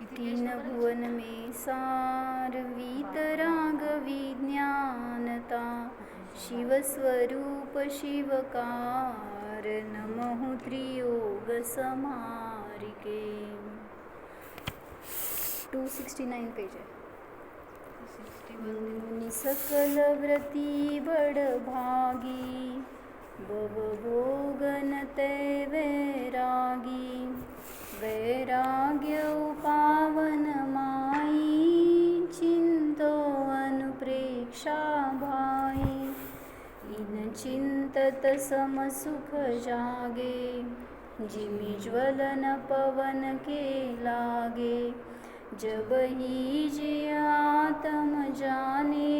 तीन भुवन में सार वीतराग विज्ञानता शिवस्वरूप शिवकार नमः त्रियोग समारिके। टू सिक्स्टी नाईन पेज आहे सकल व्रती बड भागी बव भोगन ते वैरागी वैराग्य पावन माई चिंतो अनुप्रेक्षा भाई। इन चिंतत समसुख जागे जिमी ज्वलन पवन के लागे। जब ही जिय आत्म जाने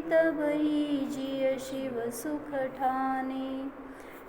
तब ही जिय शिव सुख ठाने।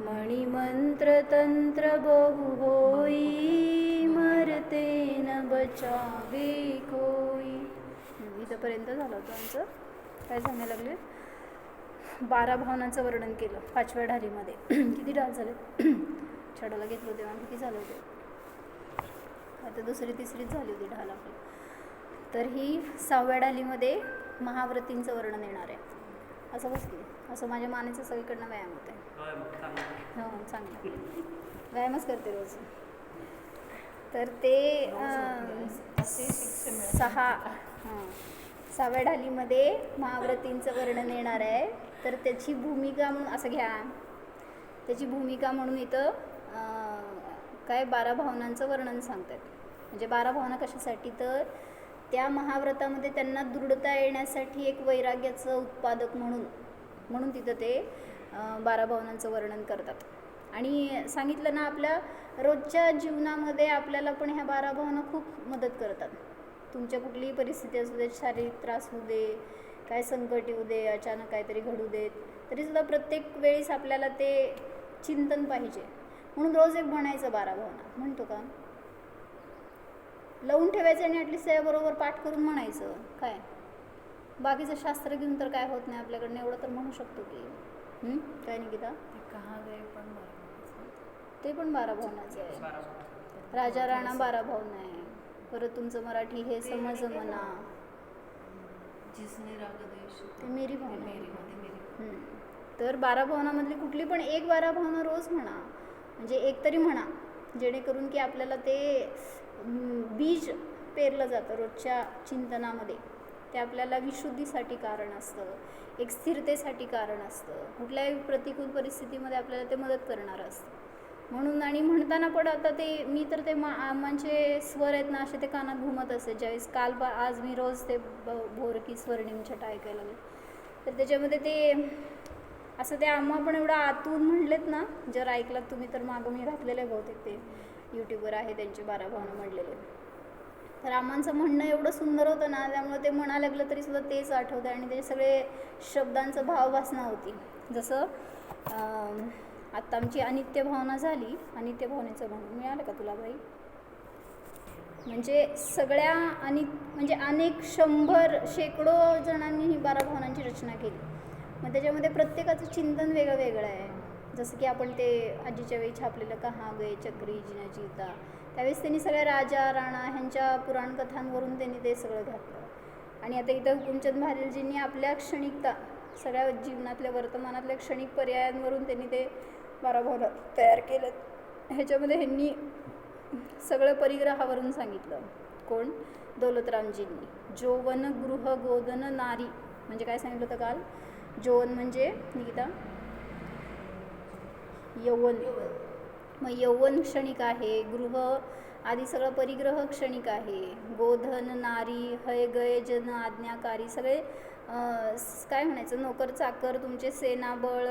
हरिकाल मणिमंत्र तंत्र बहु होई मरते न बचावे कोई. इथंपर्यंत झालं होतं आमचं. काय सांगायला लागले? बारा भावनांचं वर्णन केलं पाचव्या ढालीमध्ये. किती ढाल झाले? छडाला घेतलं तेव्हा किती झाले होते? आता दुसरी तिसरीच झाली होती ढाल आपली. तर ही सहाव्या ढालीमध्ये महाव्रतींचं वर्णन येणार आहे. असं बस असं माझ्या मानेचं सगळीकडनं व्यायाम होत आहे. हो चांगलं व्यायामच करते रोज. तर ते सहा हां सहाव्या ढालीमध्ये महाव्रतींचं वर्णन येणार आहे. तर त्याची भूमिका म्हणून असं घ्या. त्याची भूमिका म्हणून इथं काय बारा भावनांचं वर्णन सांगतात. म्हणजे बारा भावना कशासाठी? तर त्या महाव्रतामध्ये त्यांना दृढता येण्यासाठी एक वैराग्याचं उत्पादक म्हणून म्हणून तिथं ते बारा भावनांचं वर्णन करतात. आणि सांगितलं ना आपल्या रोजच्या जीवनामध्ये आपल्याला पण ह्या बारा भावना खूप मदत करतात. तुमच्या कुठलीही परिस्थिती असू दे शारीरिक त्रास होऊ दे काय संकट येऊ दे अचानक काहीतरी घडू देत तरीसुद्धा प्रत्येक वेळेस आपल्याला ते चिंतन पाहिजे. म्हणून रोज एक म्हणायचं बारा भावना. म्हणतो का? लावून ठेवायचं आणि ॲटलिस्ट त्याबरोबर पाठ करून म्हणायचं. काय? बाकीचं शास्त्र घेऊन तर काय होत नाही आपल्याकडनं एवढं तर म्हणू शकतो की? काय निकिता? ते पण बारा भावनाचं आहे राजा राणा बारा भावना आहे परत तुमचं मराठी हे समज म्हणा मेरी भावना. तर बारा भावनामधली कुठली पण एक बारा भावना रोज म्हणा. म्हणजे एक तरी म्हणा. जेणेकरून की आपल्याला ते बीज पेरलं जातं रोजच्या चिंतनामध्ये. ते आपल्याला विशुद्धीसाठी कारण असतं एक स्थिरतेसाठी कारण असतं. कुठल्याही प्रतिकूल परिस्थितीमध्ये आपल्याला ते मदत करणारं असतं. म्हणून आणि म्हणताना पण आता ते मी तर ते मा आम्हांचे स्वर आहेत ना असे ते कानात घुमत असते ज्यावेळेस काल बा आज मी रोज ते ब भोरकी स्वर्णिम छटा ऐकायला लागले तर त्याच्यामध्ये ते असं ते आम्हा पण एवढं आतून म्हणलेत ना जर ऐकलात तुम्ही तर मागं मी घातलेलं आहे बहुतेक ते. यूट्यूबर आहे त्यांचे बारा भावना म्हणलेले. रामांचं म्हणणं एवढं सुंदर होतं ना त्यामुळे ते म्हणायला लागलं तरी सुद्धा तेच आठवतं आणि ते सगळे शब्दांचं भावभासना होती. जसं आत्ता आमची अनित्य भावना झाली अनित्य भावनेचं म्हणून मिळालं का तुला बाई? म्हणजे सगळ्या आणि म्हणजे अनेक शंभर शेकडो जणांनी ही बारा भावनांची रचना केली. मग त्याच्यामध्ये प्रत्येकाचं चिंतन वेगळं वेगळं आहे. जसं की आपण ते आजीच्या वेळी छापलेलं कहा गए चक्री जिना जीता त्यावेळेस त्यांनी सगळ्या राजा राणा ह्यांच्या पुराणकथांवरून त्यांनी ते सगळं घातलं. आणि आता इथं हुकुमचंद भारेलजींनी आपल्या क्षणिकता सगळ्या जीवनातल्या वर्तमानातल्या क्षणिक पर्यायांवरून त्यांनी ते बारा तयार केलं. ह्याच्यामध्ये ह्यांनी सगळं परिग्रहावरून सांगितलं. कोण? दौलतरामजींनी. जोवन गृह गोदन नारी. म्हणजे काय सांगितलं होतं काल? जोवन म्हणजे निकिता? यौवन. मग यौवन क्षणिक आहे गृह आधी सगळं परिग्रह क्षणिक आहे. गोधन नारी हय गय जन आज्ञाकारी सगळे काय म्हणायचं? नोकर चाकर तुमचे सेनाबळ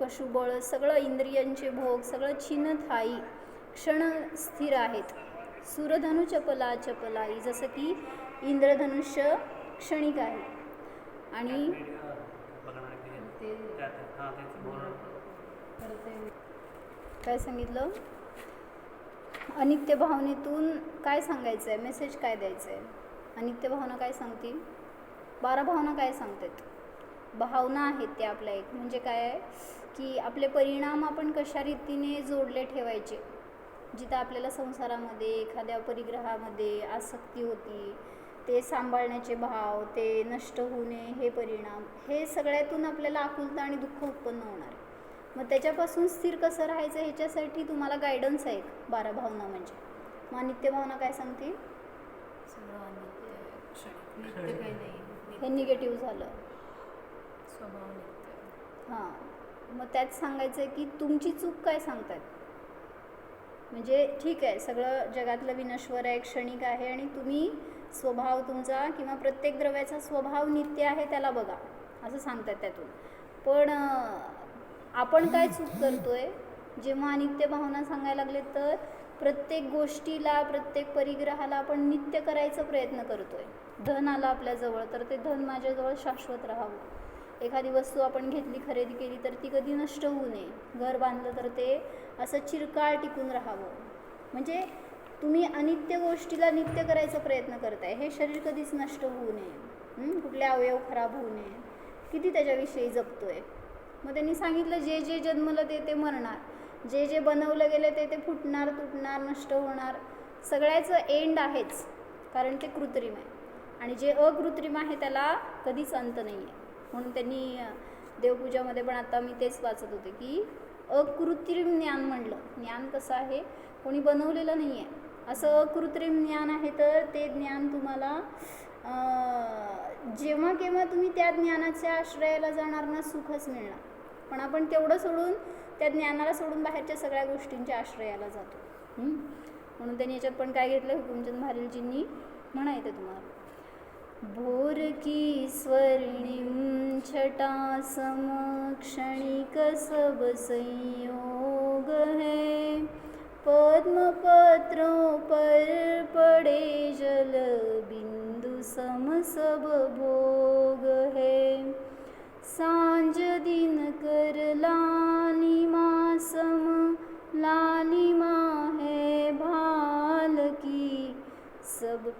पशुबळ सगळं इंद्रियांचे भोग सगळं छिन्न थाई क्षण स्थिर आहेत. सूरधनु चपला चपलाई जसं की इंद्रधनुष्य क्षणिक आहे. आणि बघणार ते हां तेच बोलणं करते काय सांगितलं? अनित्य भावनेतून काय सांगायचं आहे मेसेज काय द्यायचं आहे अनित्य भावना काय सांगतील? बारा भावना काय सांगतात? भावना आहेत त्या आपल्या एक. म्हणजे काय? आहे की आपले परिणाम आपण कशा रीतीने जोडले ठेवायचे? जिथं आपल्याला संसारामध्ये एखाद्या परिग्रहामध्ये आसक्ती होती ते सांभाळण्याचे भाव ते नष्ट होणे हे परिणाम हे सगळ्यातून आपल्याला आकुलता आणि दुःख उत्पन्न होणार. आहे मग त्याच्यापासून स्थिर कसं राहायचं ह्याच्यासाठी तुम्हाला गायडन्स आहे बारा भावना म्हणजे. मग नित्य भावना काय सांगते? सगळं अनित्य क्षणिक नित्य काही नाही. हे निगेटिव्ह झालं. स्वभाव नित्य. हां. मग त्यात सांगायचं आहे की तुमची चूक काय सांगतायत? म्हणजे ठीक आहे सगळं जगातलं विनश्वर आहे क्षणिक आहे आणि तुम्ही स्वभाव तुमचा किंवा प्रत्येक द्रव्याचा स्वभाव नित्य आहे त्याला बघा. असं सांगतात त्यातून. पण आपण काय चूक करतोय? जेव्हा अनित्य भावना सांगायला लागले तर प्रत्येक गोष्टीला प्रत्येक परिग्रहाला आपण नित्य करायचा प्रयत्न करतोय. धन आलं आपल्याजवळ तर ते धन माझ्याजवळ शाश्वत राहावं. एखादी वस्तू आपण घेतली खरेदी केली तर ती कधी नष्ट होऊ नये. घर बांधलं तर ते असं चिरकाळ टिकून राहावं. म्हणजे तुम्ही अनित्य गोष्टीला नित्य करायचा प्रयत्न करताय. हे शरीर कधीच नष्ट होऊ नये. कुठले अवयव खराब होऊ नये. किती त्याच्याविषयी जपतोय? मग त्यांनी सांगितलं जे जे जन्मलं ते ते मरणार. जे जे बनवलं गेलं ते ते फुटणार तुटणार नष्ट होणार. सगळ्याचं एंड आहेच कारण ते कृत्रिम आहे. आणि जे अकृत्रिम आहे त्याला कधीच अंत नाही आहे म्हणून त्यांनी देवपूजामध्ये पण आता मी तेच वाचत होते की अकृत्रिम ज्ञान म्हणलं. ज्ञान कसं आहे? कोणी बनवलेलं नाही आहे असं अकृत्रिम ज्ञान आहे तर ते ज्ञान तुम्हाला जेव्हा केव्हा तुम्ही त्या ज्ञानाच्या आश्रयाला जाणार ना सुखच मिळणार. पण आपण तेवढं सोडून त्या ज्ञानाला सोडून बाहेरच्या सगळ्या गोष्टींच्या आश्रयाला जातो. म्हणून त्यांनी याच्यात पण काय घेतलं? हुकुमचंद भारेलजींनी म्हणायचं तुम्हाला. भोर की स्वर्णिम छटा समक्षणिक सब संयोग है। पद्म पत्रों पर पड़े जल बिंदु सम सब भोर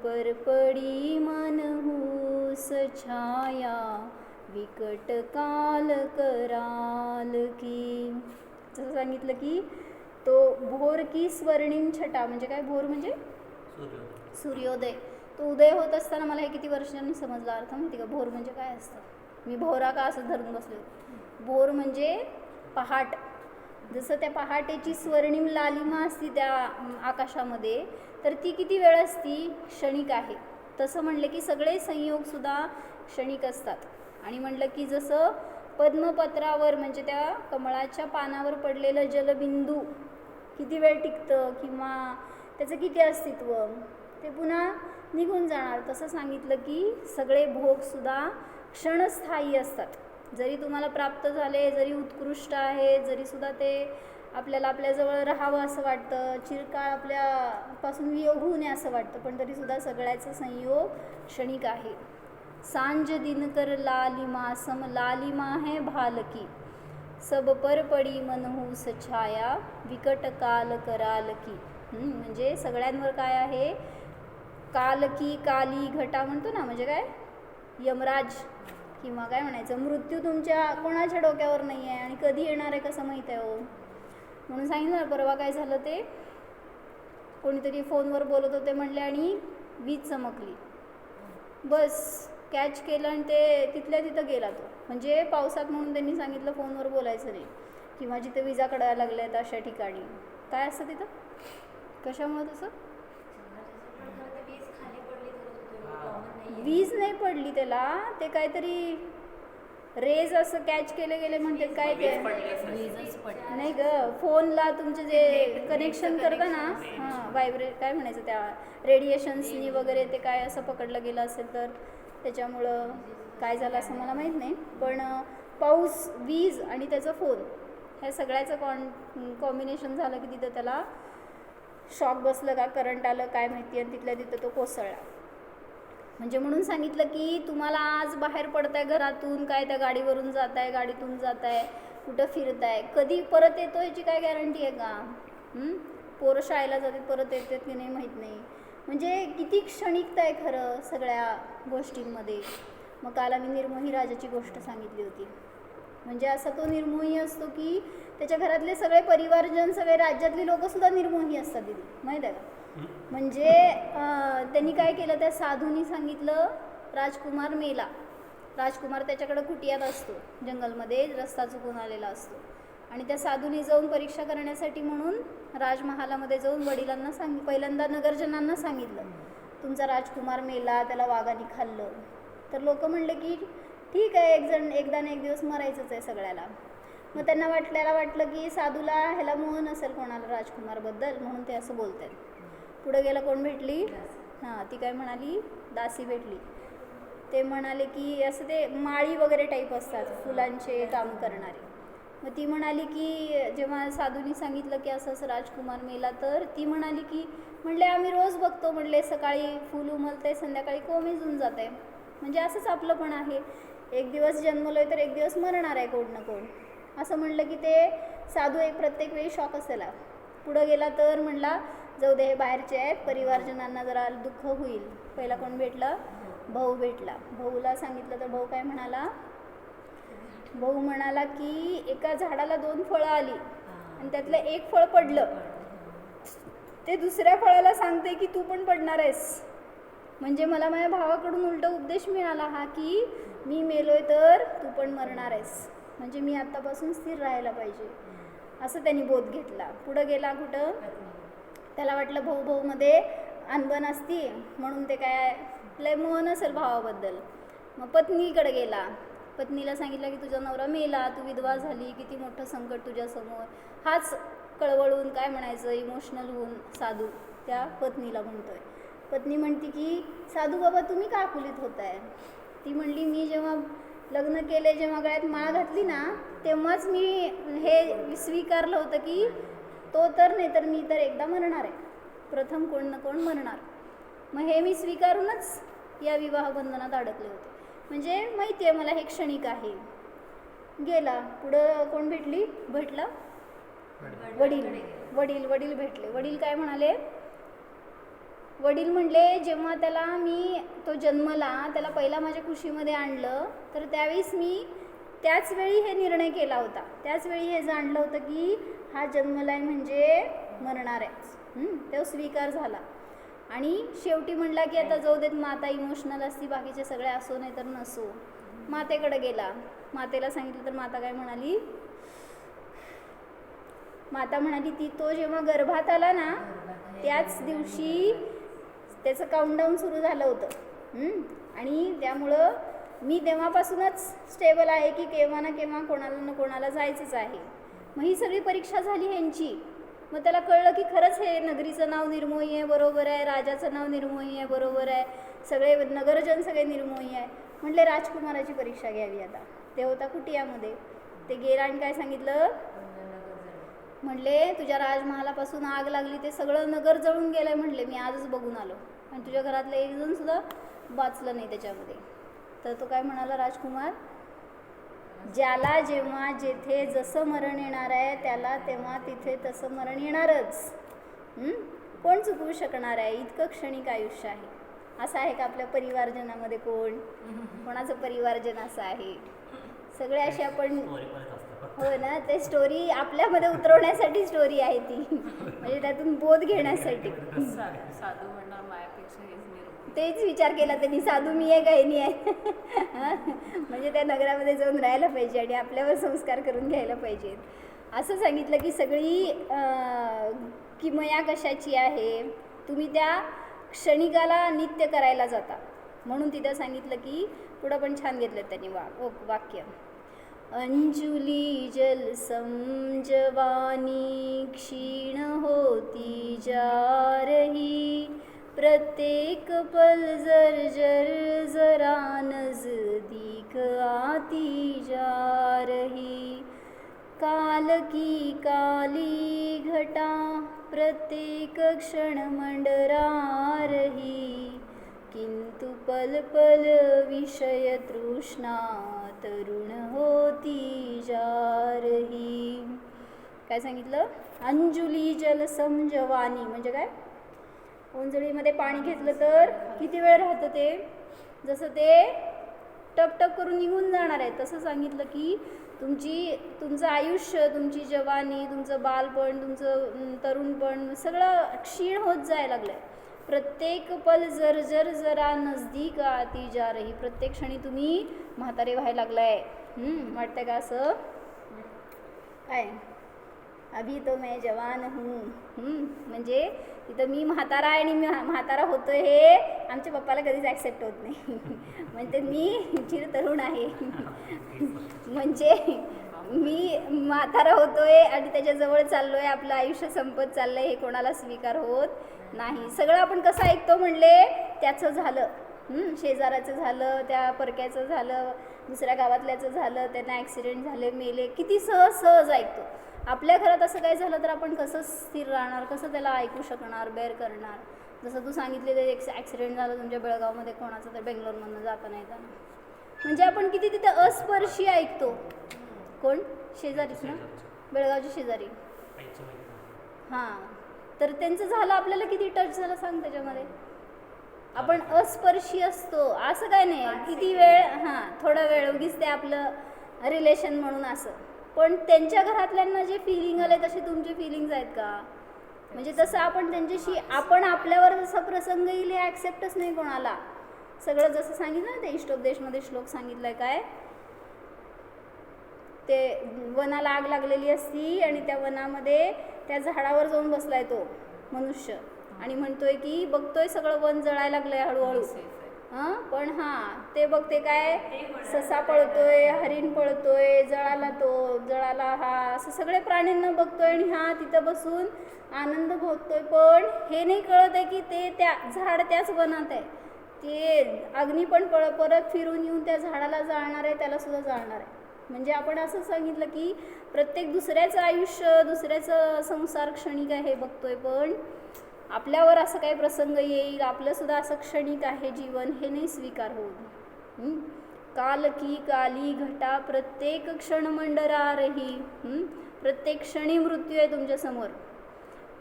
सब पर पड़ी मन हूस छाया विकट काल कराल की. जसं सांगितलं की तो भोर की स्वर्णिम छटा म्हणजे काय भोर म्हणजे? सूर्य सूर्योदय. तो उदय होत असताना मला हे किती वर्षांनी समजला अर्थ माहिती का? भोर म्हणजे काय असतं? मी भोरा का असं धरून बसले. भोर म्हणजे पहाट. जसं त्या पहाटेची स्वर्णिम लालिमा असती त्या आकाशामध्ये तर ती किती वेळ असती? क्षणिक आहे. तसं म्हणलं की सगळे संयोगसुद्धा क्षणिक असतात. आणि म्हणलं की जसं पद्मपत्रावर म्हणजे त्या कमळाच्या पानावर पडलेलं जलबिंदू किती वेळ टिकतं किंवा त्याचं किती अस्तित्व? ते पुन्हा निघून जाणार. तसं सांगितलं की सगळे भोगसुद्धा क्षणस्थायी असतात. जरी तुम्हाला प्राप्त झाले जरी उत्कृष्ट आहे जरीसुद्धा ते आपल्याला आपल्याजवळ राहावं असं वाटतं चिरकाळ आपल्यापासून वियोग होऊ नये असं वाटतं पण तरीसुद्धा सगळ्याचा संयोग क्षणिक आहे. सांज दिनकर लालिमा सम लालिमा है भालकी. सब पर पडी मनहूस छाया विकट काल कराल की म्हणजे सगळ्यांवर काय आहे? कालकी काली घटा म्हणतो ना म्हणजे काय? यमराज. किंवा काय म्हणायचं मृत्यू तुमच्या कोणाच्या डोक्यावर नाही आहे आणि कधी येणार आहे कसं माहीत आहे हो? म्हणून सांगितलं परवा काय झालं ते? कोणीतरी फोनवर बोलत होते म्हणले आणि वीज चमकली. बस कॅच केलं आणि ते तिथल्या तिथं गेला तो. म्हणजे पावसात म्हणून त्यांनी सांगितलं फोनवर बोलायचं नाही. किंवा जिथे विजा कडायला लागल्या आहेत अशा ठिकाणी. काय असतं तिथं? कशामुळं तसं? वीज नाही पडली त्याला. ते काहीतरी रेज असं कॅच केले गेले म्हणते काय ते. नाही ग फोनला तुमचे जे कनेक्शन करता ना हां व्हायब्रेट काय म्हणायचं त्या रेडिएशन्सनी वगैरे ते काय असं पकडलं गेलं असेल तर त्याच्यामुळं काय झालं असं मला माहीत नाही. पण पाऊस वीज आणि त्याचा फोन ह्या सगळ्याचं कॉन कॉम्बिनेशन झालं की तिथं त्याला शॉक बसलं का करंट आलं काय माहिती आणि तिथल्या तिथं तो कोसळला. म्हणजे म्हणून सांगितलं की तुम्हाला आज बाहेर पडताय घरातून काय त्या गाडीवरून जाताय गाडीतून जाताय कुठं फिरताय कधी परत येतो याची काय गॅरंटी आहे का? पोरं शाळेला जातात परत येतात की नाही माहीत नाही. म्हणजे किती क्षणिकता आहे खरं सगळ्या गोष्टींमध्ये. मग काल आम्ही निर्मोही राजाची गोष्ट सांगितली होती. म्हणजे असा तो निर्मोही असतो की त्याच्या घरातले सगळे परिवारजन सगळे राज्यातली लोकंसुद्धा निर्मोही असतात दिदी. माहीत आहे का? म्हणजे त्यांनी काय केलं? त्या साधूनी सांगितलं राजकुमार मेला. राजकुमार त्याच्याकडं कुटियात असतो. जंगलमध्ये रस्ता चुकून आलेला असतो. आणि त्या साधूनी जाऊन परीक्षा करण्यासाठी म्हणून राजमहालामध्ये जाऊन वडिलांना सांग पहिल्यांदा नगरजनांना सांगितलं. तुमचा राजकुमार मेला त्याला वाघाने खाल्लं. तर लोक म्हणले की ठीक आहे एक जण एकदा ना एक दिवस मरायचंच आहे सगळ्याला. मग त्यांना वाटल्याला वाटलं की साधूला ह्याला मोह नसेल कोणाला राजकुमारबद्दल म्हणून ते असं बोलतात. पुढं गेलं कोण भेटली? हां ती काय म्हणाली? दासी भेटली. ते म्हणाले की असं ते माळी वगैरे टाईप असतात फुलांचे काम करणारे. मग ती म्हणाली की जेव्हा साधूनी सांगितलं की असं असं राजकुमार मेला तर ती म्हणाली की म्हणले आम्ही रोज बघतो म्हणले सकाळी फुल आहे संध्याकाळी कोमेजून जात आहे म्हणजे असंच आपलं पण आहे. एक दिवस जन्मलोय तर एक दिवस मरणार आहे कोण ना कोण. असं म्हणलं की ते साधू एक प्रत्येक वेळी शॉक असेल पुढं गेला तर म्हणला जाऊ दे हे बाहेरचे आहेत परिवारजनांना जरा दुःख होईल. पहिला कोण भेटला? भाऊ भेटला. भाऊला सांगितलं तर भाऊ काय म्हणाला? भाऊ म्हणाला की एका झाडाला दोन फळं आली आणि त्यातलं एक फळ पडलं. ते दुसऱ्या फळाला सांगते की तू पण पडणार आहेस. म्हणजे मला माझ्या भावाकडून उलटा उपदेश मिळाला हा की मी मेलोय तर तू पण मरणार आहेस. म्हणजे मी आत्तापासून स्थिर राहायला पाहिजे. असं त्यांनी बोध घेतला. पुढं गेला कुठं? त्याला वाटलं भाऊ भाऊमध्ये अनबन असती म्हणून ते काय लय मोहन असेल भावाबद्दल. मग पत्नीकडे गेला. पत्नीला सांगितलं की तुझा नवरा मेला तू विधवा झाली किती मोठं संकट तुझ्यासमोर. हाच कळवळून काय म्हणायचं इमोशनल होऊन साधू त्या पत्नीला म्हणतोय. पत्नी म्हणते की साधू बाबा तुम्ही का आकुलित होत आहे ती म्हणली मी जेव्हा लग्न केले जेव्हा गळ्यात माळ घातली ना तेव्हाच मी हे स्वीकारलं होतं की तो तर नाही तर मी तर एकदा मरणार आहे. प्रथम कोण ना कोण मरणार. मग हे मी स्वीकारूनच या विवाह बंधनात अडकले होते. म्हणजे माहिती आहे मला हे क्षणिक आहे. गेला. पुढं कोण भेटली? भेटला? वडील. वडील. वडील. भेटले. वडील काय म्हणाले? वडील म्हणले जेव्हा त्याला मी तो जन्मला त्याला पहिला माझ्या कुशीमध्ये आणलं तर त्यावेळेस मी त्याच वेळी हे निर्णय केला होता. त्याच वेळी हे जाणलं होतं की हा जन्मलाय म्हणजे मरणार. आहे तो स्वीकार झाला. आणि शेवटी म्हणला की आता जाऊ देत माता इमोशनल असती बाकीचे सगळे असो नाही तर नसो. मातेकडे गेला. मातेला सांगितलं तर माता काय म्हणाली? माता म्हणाली ती तो जेव्हा गर्भात आला ना त्याच दिवशी त्याचं काउंटडाऊन सुरू झालं होतं. आणि त्यामुळं मी तेव्हापासूनच स्टेबल आहे की केव्हा ना केव्हा कोणाला ना कोणाला जायचंच आहे. मग ही सगळी परीक्षा झाली ह्यांची. मग त्याला कळलं की खरंच हे नगरीचं नाव निर्मोही आहे बरोबर आहे. राजाचं नाव निर्मोही आहे बरोबर आहे. सगळे नगरजन सगळे निर्मोही आहे. म्हटले राजकुमाराची परीक्षा घ्यावी आता. ते होता कुटियामध्ये ते गेला आणि काय सांगितलं? म्हणले तुझ्या राजमहालापासून आग लागली ते सगळं नगर जळून गेलंय म्हणले. मी आजच बघून आलो. आणि तुझ्या घरातलं एकजण सुद्धा वाचलं नाही त्याच्यामध्ये. तर तो काय म्हणाला राजकुमार ज्याला जेव्हा जेथे जसं मरण येणार आहे त्याला तेव्हा तिथे तसं मरण येणारच. हं? कोण चुकवू शकणार आहे? इतकं क्षणिक आयुष्य आहे. असं आहे का आपल्या परिवारजनामध्ये कोण? कोणाचं परिवारजन असं आहे? सगळे असे आपण हो ना ते स्टोरी आपल्यामध्ये उतरवण्यासाठी स्टोरी आहे ती. म्हणजे त्यातून बोध घेण्यासाठी. साधू म्हणणार मायापेक्षा तेच विचार केला त्यांनी साधू मी आहे काही नाही आहे? म्हणजे त्या नगरामध्ये जाऊन राहायला पाहिजे आणि आपल्यावर संस्कार करून घ्यायला पाहिजेत. असं सांगितलं की सगळी किमया कशाची आहे? तुम्ही त्या क्षणिकाला नित्य करायला जाता. म्हणून तिथं सांगितलं की पुढं पण छान घेतलं त्यांनी वा ओ वाक्य. अंजुली जल समजवानी क्षीण होती जा रही. प्रत्येक पल जर जर जरा नजदीक आती जा रही. काल की काली घटा प्रत्येक क्षण मंडरा रही. किंतु पल पल विषय तृष्णा तरुण होती जा रही. काय सांगितलं? अंजुली जल समजवानी म्हणजे काय? ओंजळीमध्ये पाणी घेतलं तर किती वेळ राहतं ते? जसं ते टप टप करून निघून जाणार आहे. तसं सांगितलं की तुमची तुमचं आयुष्य तुमची जवानी तुमचं बालपण तुमचं तरुणपण सगळं क्षीण होत जायला लागलं आहे प्रत्येक पल जर जर जरा नजदीक आती जा रही. प्रत्येक क्षणी तुम्ही म्हातारे व्हायला लागलाय. वाटतं वाटतंय का असं? काय? अभी तो मैं जवान हूँ। म्हणजे तिथं मी म्हातारा आहे आणि मी म्हातारा होतो हे आमच्या पप्पाला कधीच ॲक्सेप्ट होत नाही. म्हणजे मी चिर तरुण आहे. म्हणजे मी म्हातारा होतोय आणि त्याच्याजवळ चाललोय आपलं आयुष्य संपत चाललंय हे कोणाला स्वीकार होत नाही. सगळं आपण कसं ऐकतो म्हणले त्याचं झालं. शेजाराचं झालं त्या परक्याचं झालं दुसऱ्या गावातल्याचं झालं त्यांना ॲक्सिडेंट झाले मेले. किती सहज सहज ऐकतो. आपल्या घरात असं काय झालं तर आपण कसं स्थिर राहणार कसं त्याला ऐकू शकणार बेअर करणार? जसं तू सांगितलेलं एक ॲक्सिडेंट झालं तुमच्या बेळगावमध्ये कोणाचं तर बेंगलोरमधनं जाताना येताना. म्हणजे आपण किती तिथे अस्पर्शी ऐकतो. कोण? शेजारीच ना? बेळगावची शेजारी. हां. तर त्यांचं झालं आपल्याला किती टच झालं सांग त्याच्यामध्ये. आपण अस्पर्शी असतो. असं काय नाही. किती वेळ. हां थोडा वेळ उगीच ते आपलं रिलेशन म्हणून असं. पण त्यांच्या घरातल्यांना जे फिलिंग आले तसे तुमचे फिलिंग्स आहेत का? म्हणजे तसं आपण त्यांच्याशी आपण आपल्यावर जसा प्रसंग येईल हे ॲक्सेप्टच नाही कोणाला. सगळं जसं सांगितलं ना ते इष्टोपदेशमध्ये श्लोक सांगितलंय काय? ते वनाला आग लागलेली असती आणि त्या वनामध्ये त्या झाडावर जाऊन बसलाय तो मनुष्य. आणि म्हणतोय की बघतोय सगळं वन जळायला लागलंय हळूहळू. हां? पण हां ते बघते काय ससा पळतोय हरिण पळतोय जळाला तो जळाला हा असं सगळे प्राण्यांना बघतोय आणि हा तिथं बसून आनंद भोगतोय. पण हे नाही कळत आहे की ते त्या झाड त्याच वनात आहे. ते अग्नी पण पळ परत फिरून येऊन त्या झाडाला जाळणार आहे त्याला सुद्धा जाळणार आहे. म्हणजे आपण असं सांगितलं की प्रत्येक दुसऱ्याचं आयुष्य दुसऱ्याचं संसार क्षणिक आहे हे बघतोय. पण आपल्यावर असं काही प्रसंग येईल आपलंसुद्धा असं क्षणिक आहे जीवन हे नाही स्वीकार होऊन काल की काली घटा प्रत्येक क्षण मंडरा रही प्रत्येक क्षणी मृत्यू आहे तुमच्यासमोर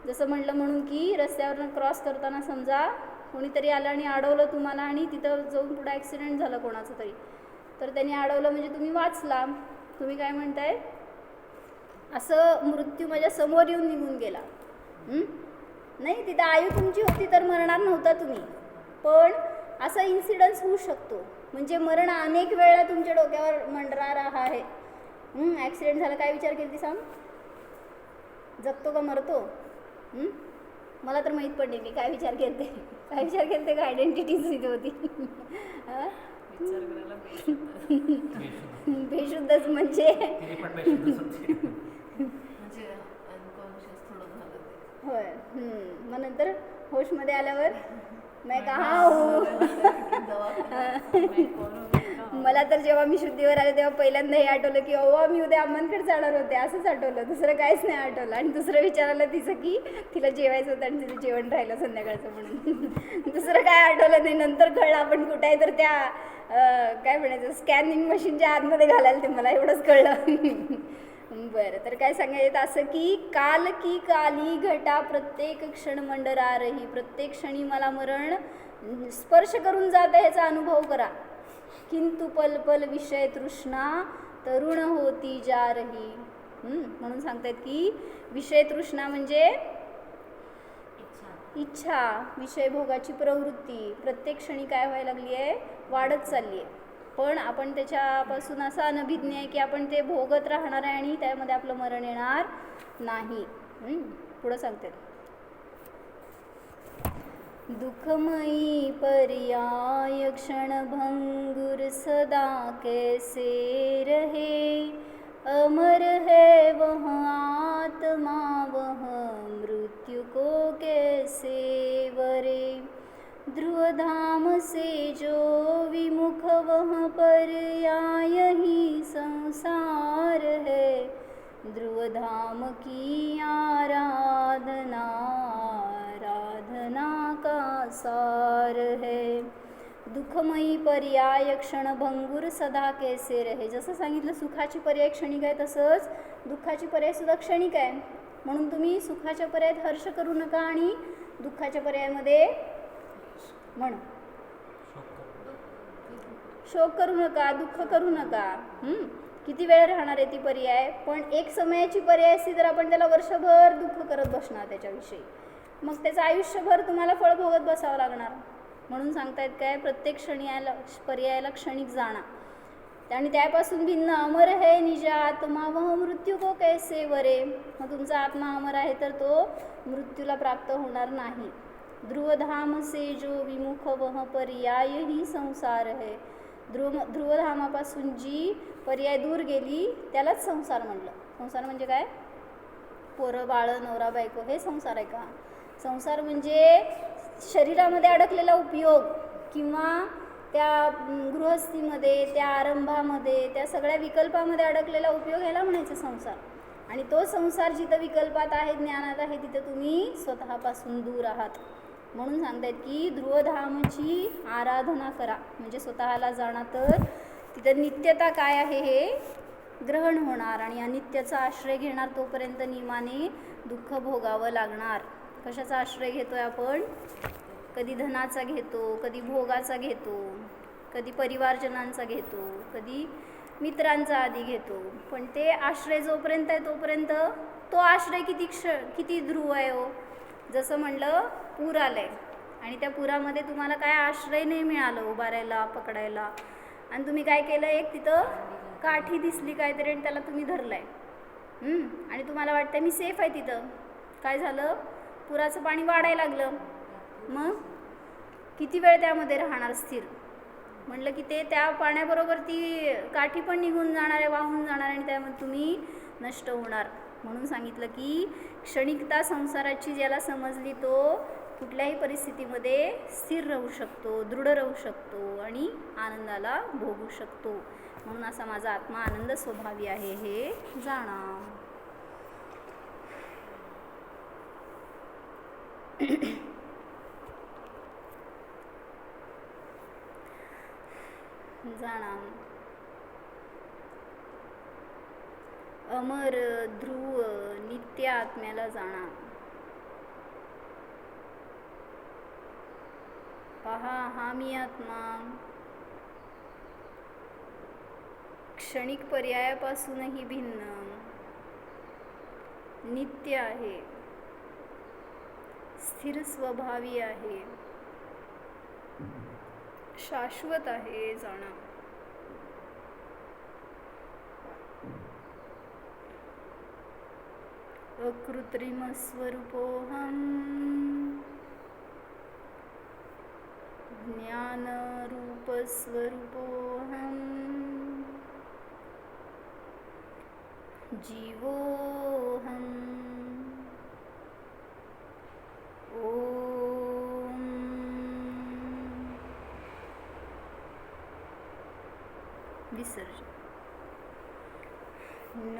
जसं म्हटलं म्हणून की रस्त्यावरनं क्रॉस करताना समजा कोणीतरी आलं आणि अडवलं तुम्हाला आणि तिथं जाऊन पुढं ॲक्सिडेंट झालं कोणाचं तरी. तर त्यांनी अडवलं म्हणजे तुम्ही वाचला. तुम्ही काय म्हणताय? असं मृत्यू माझ्यासमोर येऊन निघून गेला. नाही तिथं आयु तुमची होती तर मरणार नव्हता तुम्ही. पण असा इन्सिडन्स होऊ शकतो. म्हणजे मरण अनेक वेळा तुमच्या डोक्यावर मंडरार आहे. ॲक्सिडेंट झाला काय विचार केली ती सांग? जगतो का मरतो? मला तर माहीत नाही मी काय विचार केलते. काय विचार केलते का आयडेंटिटीच तिथे होती. हं? बेशुद्धच म्हणजे तिने पण बेशुद्धच होती. म्हणजे अनकॉन्शियस थोडं झालं ते होय हं. मग नंतर होशमध्ये आल्यावर मैं कहा हूँ हूँ? मला तर जेव्हा मी शुद्धीवर आले तेव्हा पहिल्यांदा हे आठवलं की अव्वा मी उद्या अम्मांकडे जाणार होते असंच आठवलं दुसरं काहीच नाही आठवलं आणि दुसरं विचारायला तिचं की तिला जेवायचं होतं आणि तिचं जेवण राहिलं संध्याकाळचं म्हणून दुसरं काय आठवलं नाही नंतर कळलं आपण कुठे आहे तर त्या काय म्हणायचं स्कॅनिंग मशीनच्या आतमध्ये घालायला ते मला एवढंच कळलं बरं तर काय सांगायचं असं की काल की काली घटा प्रत्येक क्षण मंडरा रही प्रत्येक क्षणी मला मरण स्पर्श करून जातं ह्याचा अनुभव करा. किंतु पल पल विषय तृष्णा तरुण होती जा रही म्हणून सांगतायत की विषय तृष्णा म्हणजे इच्छा. इच्छा विषय भोगाची प्रवृत्ती. प्रत्येक क्षणी काय व्हायला लागली आहे वाढत चालली आहे पण आपण त्याच्यापासून असा अनभिज्ञ आहे की आपण ते भोगत राहणार आहे आणि त्यामध्ये आपलं मरण येणार नाही. पुढं सांगते. दुःखमयी पर्याय क्षणभंगुर सदा कैसे रहे? अमर है वह आत्मा वह मृत्यु को कैसे वरे? ध्रुवधाम से जो विमुख वह पर्याय ही संसार है। ध्रुवधाम की आराधना आराधना का सार है। दुःखमयी पर्याय क्षणभंगूर सदा कैसे रहे? जसं सांगितलं सुखाची पर्याय क्षणिक आहे तसंच दुःखाची पर्याय सुद्धा क्षणिक आहे. म्हणून तुम्ही सुखाच्या पर्यायात हर्ष करू नका आणि दुःखाच्या पर्यायामध्ये म्हण शोक करू. नका दुःख करू नका? किती वेळ राहणार आहे ती पर्याय? पण एक समयाची पर्याय असती तर आपण त्याला वर्षभर दुःख करत बसणार त्याच्याविषयी. मग त्याचं आयुष्यभर तुम्हाला फळ भोगत बसावं लागणार. म्हणून सांगतायत काय प्रत्येक क्षणी याला पर्यायाला क्षणिक जाणार आणि त्यापासून भिन्न अमर है निज आत्मा वह मृत्यू को कैसे वरे? मग तुमचा आत्मा अमर आहे तर तो मृत्यूला प्राप्त होणार नाही. ध्रुवधाम से जो विमुख वह पर्याय ही संसार है. ध्रुव ध्रुवधामापासून जी पर्याय दूर गेली त्यालाच संसार म्हणलं. संसार म्हणजे काय? पोरं बाळं नवरा बायको हे संसार आहे का? संसार म्हणजे शरीरामध्ये अडकलेला उपयोग किंवा त्या गृहस्थीमध्ये त्या आरंभामध्ये त्या सगळ्या विकल्पामध्ये अडकलेला उपयोग ह्याला म्हणायचं संसार. आणि तो संसार जिथं विकल्पात आहे ज्ञानात आहे तिथं तुम्ही स्वतःपासून दूर आहात. म्हणून सांगतायत की ध्रुवधामची आराधना करा. म्हणजे स्वतःला जाणा तर तिथं नित्यता काय आहे हे ग्रहण होणार आणि या नित्याचा आश्रय घेणार तोपर्यंत नियमाने दुःख भोगावं लागणार. कशाचा आश्रय घेतोय आपण? कधी धनाचा घेतो कधी भोगाचा घेतो कधी परिवारजनांचा घेतो कधी मित्रांचा आधी घेतो. पण ते आश्रय जोपर्यंत आहे तोपर्यंत तो आश्रय किती क्ष किती ध्रुव आहे हो? जसं म्हणलं पूर आलं आहे आणि त्या पुरामध्ये तुम्हाला काय आश्रय नाही मिळालं उभारायला पकडायला. आणि तुम्ही काय केलं एक तिथं काठी दिसली काहीतरी आणि त्याला तुम्ही धरलं आहे आणि तुम्हाला वाटतं मी सेफ आहे तिथं. काय झालं? पुराचं पाणी वाढायला लागलं. मग? किती वेळ त्यामध्ये राहणार स्थिर? म्हटलं की ते त्या पाण्याबरोबर ती काठी पण निघून जाणार आहे वाहून जाणार आणि त्यामध्ये तुम्ही नष्ट होणार. म्हणून सांगितलं की क्षणिकता संसाराची ज्याला समजली तो कुठल्याही परिस्थितीमध्ये स्थिर राहू शकतो दृढ राहू शकतो आणि आनंदाला भोगू शकतो. म्हणून असा माझा आत्मा आनंद स्वभावी आहे हे जाणा. जाणा. अमर ध्रुव नित्य आत्म्याला जाणा. पहा हा मी आत्मा. क्षणिक पर्यायापासूनही भिन्न. नित्य आहे. स्थिर स्वभावी आहे. शाश्वत आहे जाणा. अकृत्रिमस्वरूपोऽहम् ज्ञानरूपस्वरूपोऽहम्। जीवोऽहम्। ॐ विसर्जन। न